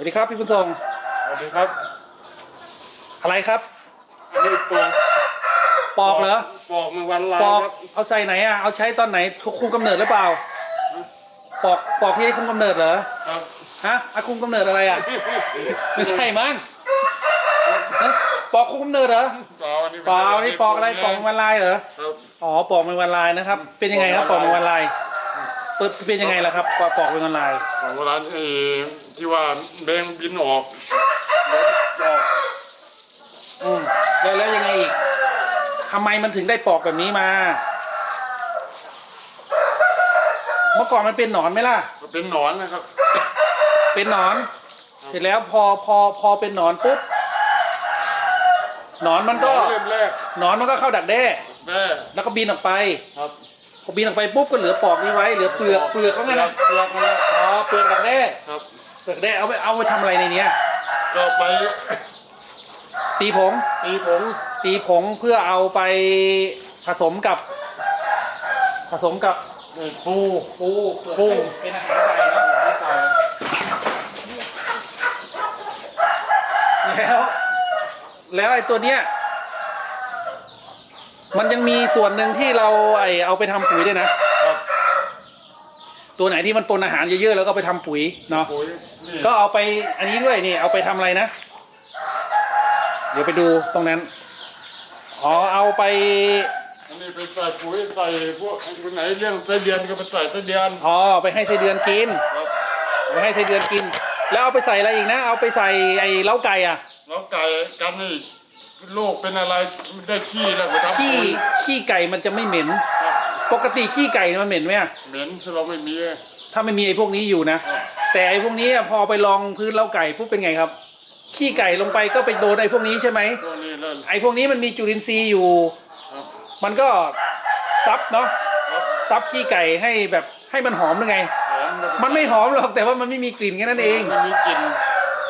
วัสดีครับพี่บุญทรงสวัสดีครับ อะไรครับ อันนี้ตัวปอกเหรอปอกมันวันลายปอกครับเอาใส่ไหนอะเอาใช้ตอนไหนคุมกำเนิดหรือเปล่าปอกปอกที่ให้คุมกำเนิดเหรอครับฮะอะคุมกำเนิดอะไรอะไม่ใช่มั้งฮะปอกคุมกำเนิดเหรอเปล่าอันนี้เปล่านี่ปอกอะไรปอกเป็นวันลายเหรอครับอ๋อปอกเป็นวันลายนะครับ เป็นยังไงครับปอกเป็นวันลายเปิดเป็นยังไงล่ะครับปอกปอกเป็นวันลายปอกเวลาเออ ที่ว่าแบงบินออกอืมแล้วแล้วยังไงอีกทำไมมันถึงได้ปอกแบบนี้มา เมื่อก่อนมันเป็นหนอนไหมล่ะ ก็เป็นหนอนนะครับ เป็นหนอน เสร็จแล้วพอพอพอเป็นหนอนปุ๊บหนอนมันหนก็อนเริ่มแรกหนอนมันก็เข้าดักแด้ แม่แล้วก็บินออกไปครับ พอบินออกไปปุ๊บก็เหลือปอกนี้ไว้เหลือเปลือกเปลือกเขาไงนะเปลือกมันแล้วอ๋อเปลือกดักแด้ครับ เปลือกแด้เอาไปเอาไปทำอะไรในเนี้ย ก็ไปตีผง ตีผงตีผงเพื่อเอาไปผสมกับ ผสมกับเออปูปูเปลือกให้เป็นอาหารไก่เนาะให้ไก่แล้ว แล้วไอ้ตัวเนี้ย มันยังมีส่วนหนึ่งที่เราไอเอาไปทำปุ๋ยด้วยนะครับ ตัวไหนที่มันปนอาหารเยอะๆแล้วก็ไปทำปุ๋ยเนาะ ปุ๋ยนี่ก็เอาไปอันนี้ด้วยนี่เอาไปทำอะไรนะ เดี๋ยวไปดูตรงนั้น อ๋อเอาไป อันนี้ไปใส่ปุ๋ยใส่พวกคนไหนเลี้ยงไส้เดือนก็ไปใส่ไส้เดือนอ๋อไปให้ไส้เดือนกินครับไปให้ไส้เดือนกิน แล้วเอาไปใส่อะไรอีกนะ เอาไปใส่ไอ้เล้าไก่อะแล้วไก่กันนี่โรคเป็นอะไรได้ขี้แล้วไปทำขี้ปุ๋ยขี้ไก่มันจะไม่เหม็นครับ ปกติขี้ไก่มันเหม็นไหมอะเหม็นถ้าเราไม่มีถ้าไม่มีไอ้พวกนี้อยู่นะครับแต่ไอ้พวกนี้อะพอไปลองพื้นเล้าไก่ปุ๊บเป็นไงครับ ขี้ไก่ลงไปก็ไปโดนไอ้พวกนี้ใช่ไหมพวกนี้แล้วไอ้พวกนี้มันมีจุลินทรีย์อยู่ ครับมันก็ซับเนาะครับซับขี้ไก่ให้แบบให้มันหอมยังไง หอมแล้วก็มันไม่หอมหรอกแต่ว่ามันไม่มีกลิ่นแค่นั้นเอง มันมีกลิ่น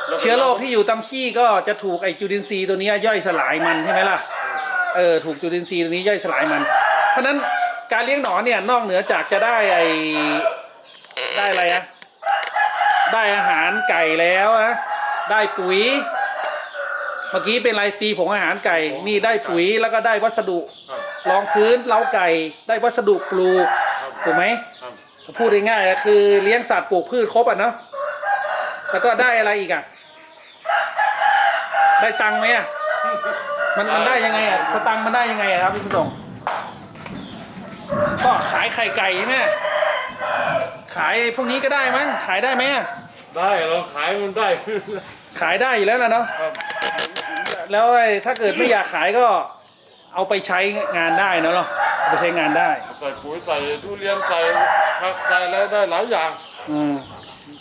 แล้วก็เชื้อโรคที่อยู่ตามขี้ก็จะถูกไอจุลินทรีย์ตัวเนี้ยย่อยสลายมันใช่ไหมล่ะ เออถูกจุลินทรีย์ตัวนี้ย่อยสลายมัน เพราะฉะนั้น การเลี้ยงหนอนเนี่ยนอกเหนือจากจะได้ไอได้อะไรอะได้อาหารไก่แล้วอะได้ปุ๋ย เมื่อกี้เป็นอะไรตีผงอาหารไก่ นี่ได้ปุ๋ยแล้วก็ได้วัสดุรองพื้นเล้าไก่ ได้วัสดุปลูกถูกไหมพูดง่ายๆคือเลี้ยงสัตว์ปลูกพืชครบอะเนาะแล้วก็ได้อะไรอีกอะ ได้ตังค์ไหมอะมันมันได้ยังไงอะสตังค์มันได้ยังไงอะครับพี่ผู้ชม ก็ขายไข่ไก่ใช่ไหมขายพวกนี้ก็ได้มั้งขายได้ไหมอะได้เราขายมันได้ขายได้อยู่แล้วนะเนาะครับแล้วไอ้ถ้าเกิดไม่อยากขายก็เอาไปใช้งานได้เนอะเนาะเอาไปใช้งานได้ใส่ปุ๋ยใส่ทุเรียนใส่ผักใส่อะไรได้หลายอย่างอืม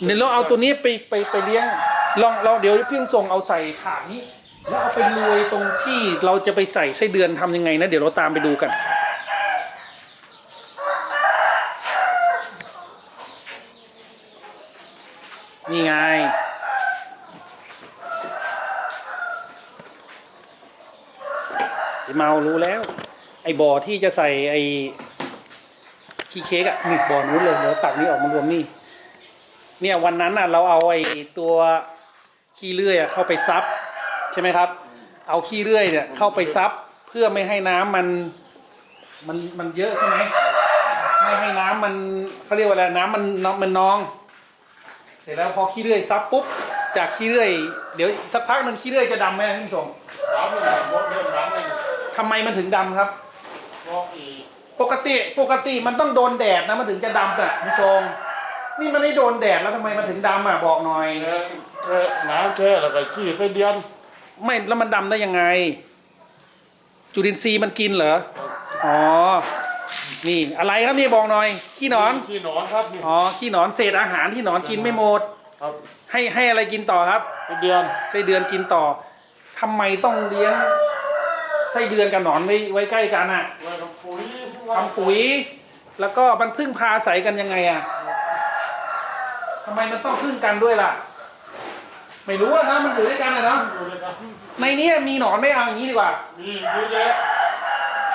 เดี๋ยวเราเอาตัวนี้ไปไปไปเลี้ยงลองเราเดี๋ยวพี่ส่งเอาใส่ถาดนี้ แล้วเอาไปรวยตรงที่เราจะไปใส่ไส้เดือนทำยังไงนะเดี๋ยวเราตามไปดูกัน นี่ไง ไอเมารู้แล้ว ไอบ่อที่จะใส่ไอขี้เค้กอะนี่บ่อนู้นเลยเดี๋ยวตักนี้ออกมารวมนี่ เนี่ยวันนั้นน่ะเราเอาไอตัวขี้เลื่อยอะเข้าไปซับใช่ไหมครับ เอาขี้เลื่อยเนี่ยเข้าไปซับเพื่อไม่ให้น้ำมันมันมันเยอะใช่ไหมไม่ให้น้ำมันเขาเรียกว่าอะไรน้ำมันน้ำมันนอง เสร็จแล้วพอขี้เลื่อยซับปุ๊บจากขี้เลื่อยเดี๋ยวสักพักหนึ่งขี้เลื่อยจะดำไหมท่านผู้ชมน้ำมันหมดเรื่องน้ำมันทำไมมันถึงดำครับเพราะอีกปกติปกติมันต้องโดนแดดนะมันถึงจะดำอะคุณผู้ชมนี่มันไม่โดนแดดแล้วทำไมมันถึงดำอะบอกหน่อยแค่แค่น้ำแค่แล้วก็ขี้ไส้เดือนไม่แล้วมันดำได้ยังไง จุลินทรีย์มันกินเหรอ อ๋อ นี่อะไรครับนี่บอกหน่อย ขี้หนอน ขี้หนอนครับนี่อ๋อ ขี้หนอนเศษอาหารที่หนอนกินไม่หมด ครับให้ให้อะไรกินต่อครับไส้เดือนไส้เดือนกินต่อทำไมต้องเลี้ยงไส้เดือนกับหนอนไว้ไว้ใกล้กันอะไว้ทำปุ๋ยทำปุ๋ย แล้วก็มันพึ่งพาอาศัยกันยังไงอะทำไมมันต้องพึ่งกันด้วยล่ะ ไม่รู้อะนะมันอยู่ด้วยกันอะเนาะอยู่เลยครับในนี้มีหนอนไม่เอาอย่างนี้ดีกว่า มีเยอะแยะ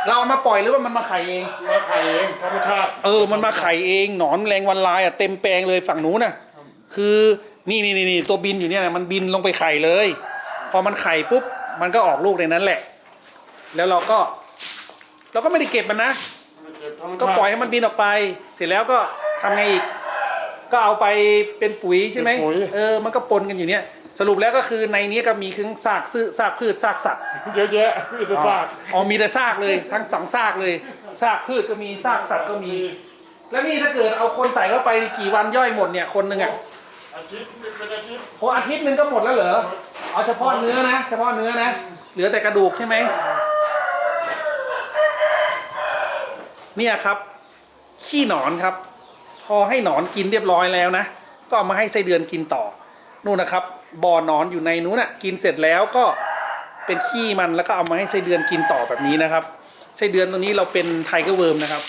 เราเอามาปล่อยหรือว่ามันมาไข่เอง มาไข่เองธรรมชาติเออ มันมาไข่เองหนอนแมลงวันลายอะเต็มแปลงเลยฝั่งนู้นน่ะ คือนี่นี่นี่นี่ตัวบินอยู่เนี่ยมันบินลงไปไข่เลย พอมันไข่ปุ๊บมันก็ออกลูกในนั้นแหละ แล้วเราก็ เราก็ไม่ได้เก็บมันนะไม่เจ็บธรรมชาติก็ปล่อยให้มันบินออกไป เสร็จแล้วก็ทำไงอีก ก็เอาไปเป็นปุ๋ยใช่ไหมเป็นปุ๋ย เออ มันก็ปนกันอยู่เนี่ย สรุปแล้วก็คือในนี้ก็มีทั้งซากซื้อซากพืชซากสัตว์เยอะแยะคือจะสาดอ๋อมีแต่ซากเลยทั้งสองซากเลยซากพืชก็มีซากสัตว์ก็มี แล้วนี่ถ้าเกิดเอาคนใส่เข้าไปกี่วันย่อยหมดเนี่ยคนหนึ่งอะอาทิตย์เป็นอาทิตย์โอ้อาทิตย์หนึ่งก็หมดแล้วเหรอเอาเฉพาะเนื้อนะเฉพาะเนื้อนะเหลือแต่กระดูกใช่ไหมเนี่ยครับขี้หนอนครับ พอให้หนอนกินเรียบร้อยแล้วนะ ก็เอามาให้ไส้เดือนกินต่อนู่นนะครับ บ่อหนอนอยู่ในนู้นน่ะกินเสร็จแล้วก็เป็นขี้มันแล้วก็เอามาให้ไส้เดือนกินต่อแบบนี้นะครับไส้เดือนตัวนี้เราเป็นไทเกอร์เวิร์มนะครับ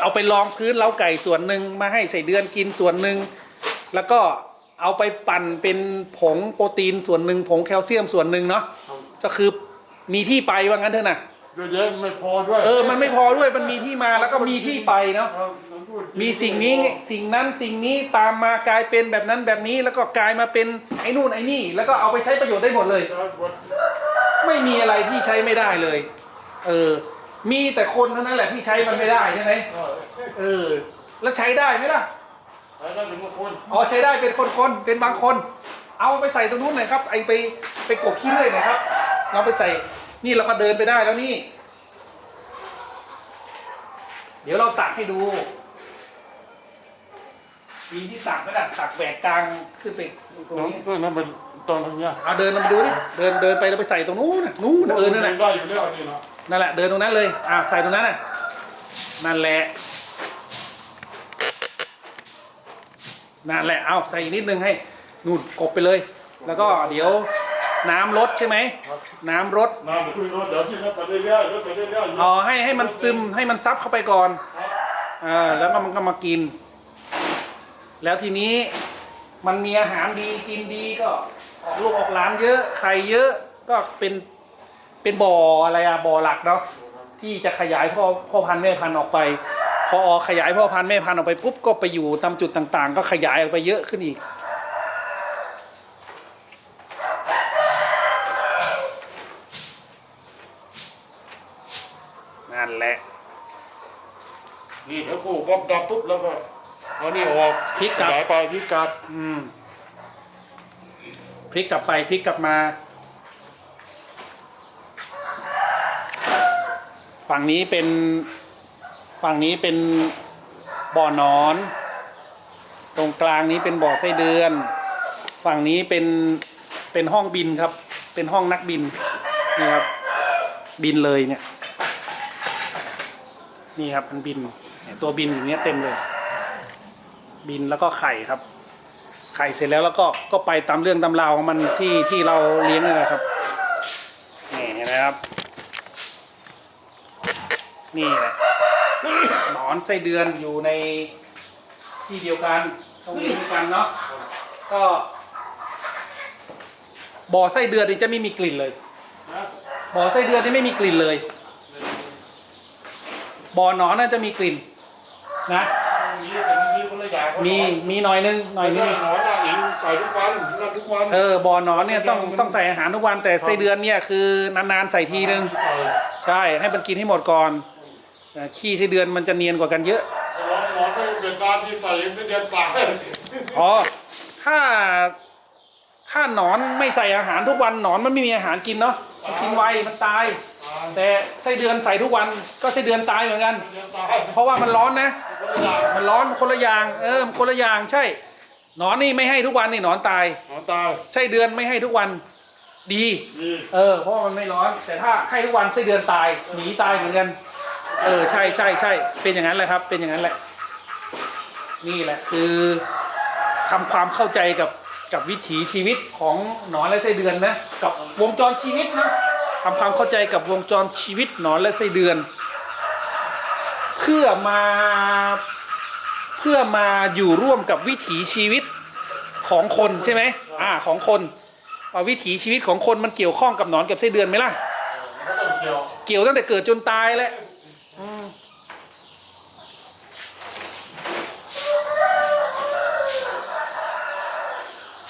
เอาไปรองพื้นเล้าไก่ส่วนหนึ่งมาให้ไส้เดือนกินส่วนหนึ่งแล้วก็เอาไปปั่นเป็นผงโปรตีนส่วนหนึ่งผงแคลเซียมส่วนหนึ่งเนาะก็คือมีที่ไปว่างั้นเถอะนะเยอะแยะไม่พอด้วยเออมันไม่พอด้วยมันมีที่มาแล้วก็มีที่ไปเนาะครับน้ำพูด มีสิ่งนี้สิ่งนั้นสิ่งนี้ตามมากลายเป็นแบบนั้นแบบนี้แล้วก็กลายมาเป็นไอ้นู่นไอ้นี่ แล้วก็เอาไปใช้ประโยชน์ได้หมดเลยครับหมดไม่มีอะไรที่ใช้ไม่ได้เลย เออ มีแต่คนเท่านั้นแหละที่ใช้มันไม่ได้ใช่ไหมก็เออ แล้วใช้ได้ไหมล่ะใช้ได้เป็นบางคนอ๋อใช้ได้เป็นคนๆเป็นบางคน เอาไปใส่ตรงนู้นหน่อยครับ ไอไปไปกบขี้เลื่อยหน่อยครับ เราไปใส่นี่เราก็เดินไปได้แล้วนี่ เดี๋ยวเราตักให้ดู มีที่ตักไหมล่ะตักแหวกกลางขึ้นไปตรงน้องนี้ก็นั่นเป็นตอนนี้เอาเดินมาดูดิเดินเดินไปแล้วไปใส่ตรงนู้นน่ะนู้นน่ะเออนั่นแหละได้อยู่แล้วนี่เนาะนั่นแหละเดินตรงนั้นเลยอ่าใส่ตรงนั้นน่ะนั่นแหละนั่นแหละเอาใส่อีกนิดนึงให้นู่นกบไปเลย แล้วก็เดี๋ยวน้ำลดใช่ไหมน้ำลดน้ำขึ้นรถเดี๋ยวที่นั่นไปเรื่อยๆรถไปเรื่อยๆอ๋อให้ให้มันซึมให้มันซับเข้าไปก่อนอ่าแล้วก็มันก็มากิน แล้วทีนี้มันมีอาหารดีกินดีก็ออกลูกออกหลานเยอะไข่เยอะก็เป็นเป็นบ่ออะไรอะบ่อหลักเนาะที่จะขยายพ่อพ่อพันธุ์แม่พันธุ์ออกไป พอออกขยายพ่อพันธุ์แม่พันธุ์ออกไปปุ๊บก็ไปอยู่ตามจุดต่างๆ ก็ขยายออกไปเยอะขึ้นอีก นั่นแหละ นี่เดี๋ยวผูกป๊อบดับปุ๊บแล้วก็ เอานี่ออกพลิกกลับ ขยายไปพลิกกลับ อืมพลิกกลับไปพลิกกลับมา ฝั่งนี้เป็น ฝั่งนี้เป็นบ่อนอน ตรงกลางนี้เป็นบ่อไส้เดือน ฝั่งนี้เป็นเป็นห้องบินครับ เป็นห้องนักบินนี่ครับ บินเลยเนี่ย นี่ครับมันบินเนี่ยตัวบินอย่างเงี้ยเต็มเลย บินแล้วก็ไข่ครับ ไข่เสร็จแล้วแล้วก็ก็ไปตามเรื่องตามราวของมันที่ที่เราเลี้ยงนี่แหละครับนี่เห็นะครับ นี่แหละหนอนไส้เดือนอยู่ในที่เดียวกันต้องเลี้ยงด้วยกันเนาะก็บ่อไส้เดือนนี่จะไม่มีกลิ่นเลยนะบ่อไส้เดือนนี่ไม่มีกลิ่นเลยบ่อหนอนน่าจะมีกลิ่นนะ มีแต่มีคนละอย่างมีมีหน่อยนึงหน่อยนึงหนอนหน้าหินใส่ทุกวันนั่นทุกวันเออบ่อหนอนเนี่ยต้องต้องใส่อาหารทุกวันแต่ไส้เดือนเนี่ยคือนานๆใส่ทีนึงใช่ให้มันกินให้หมดก่อนเอ่อขี้ไส้เดือนมันจะเนียนกว่ากันเยอะหนอนหนอนไม่เป็นตาที่ใส่เส้นเดือนตายอ๋อถ้าถ้าหนอนไม่ใส่อาหารทุกวันหนอนมันไม่มีอาหารกินเนาะมันกินไวมันตาย แต่ไส้เดือนใส่ทุกวันก็ไส้เดือนตายเหมือนกันเดือนตายเพราะว่ามันร้อนนะคนละอย่างมันร้อนคนละอย่าง เออมันคนละอย่างใช่ หนอนนี่ไม่ให้ทุกวันนี่หนอนตาย หนอนตายไส้เดือนไม่ให้ทุกวัน ดีนี่เออ เพราะว่ามันไม่ร้อน แต่ถ้าให้ทุกวันไส้เดือนตาย หนีตายเหมือนกัน เออ ใช่ใช่ใช่ เป็นอย่างนั้นแหละครับ เป็นอย่างนั้นแหละ นี่แหละ คือทำความเข้าใจกับกับวิถีชีวิตของหนอนและไส้เดือนนะ กับวงจรชีวิตนะ ทำความเข้าใจกับวงจรชีวิตหนอนและไส้เดือน เพื่อมาเพื่อมาอยู่ร่วมกับวิถีชีวิตของคนใช่ไหมอ่าของคนวิถีชีวิตของคนมันเกี่ยวข้องกับหนอนกับไส้เดือนไหมล่ะ เกี่ยวตั้งแต่เกิดจนตายแหละ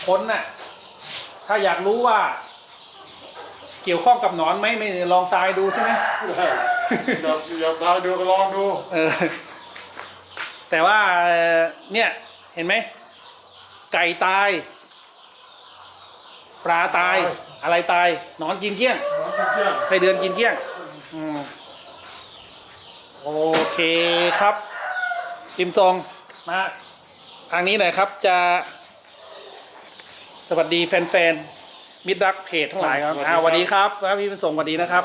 คนน่ะถ้าอยากรู้ว่า เกี่ยวข้องกับหนอนไหมไม่ลองทรายดูใช่ไหมอยากอยากตายดูก็ลองดูเออแต่ว่าเอ่อเนี่ยเห็นไหมไก่ตาย ปลาตาย อะไรตายหนอนกินเกลี้ยงน้องเที่ยงไส้เดือนกินเกลี้ยงอืมโอเคครับพิมพ์ทรงมาทางนี้หน่อยครับจะสวัสดีแฟนๆ มิตรรักเพจทั้งหลายครับอ่าสวัสดีครับแล้วพี่พิมพ์ทรงสวัสดีนะครับ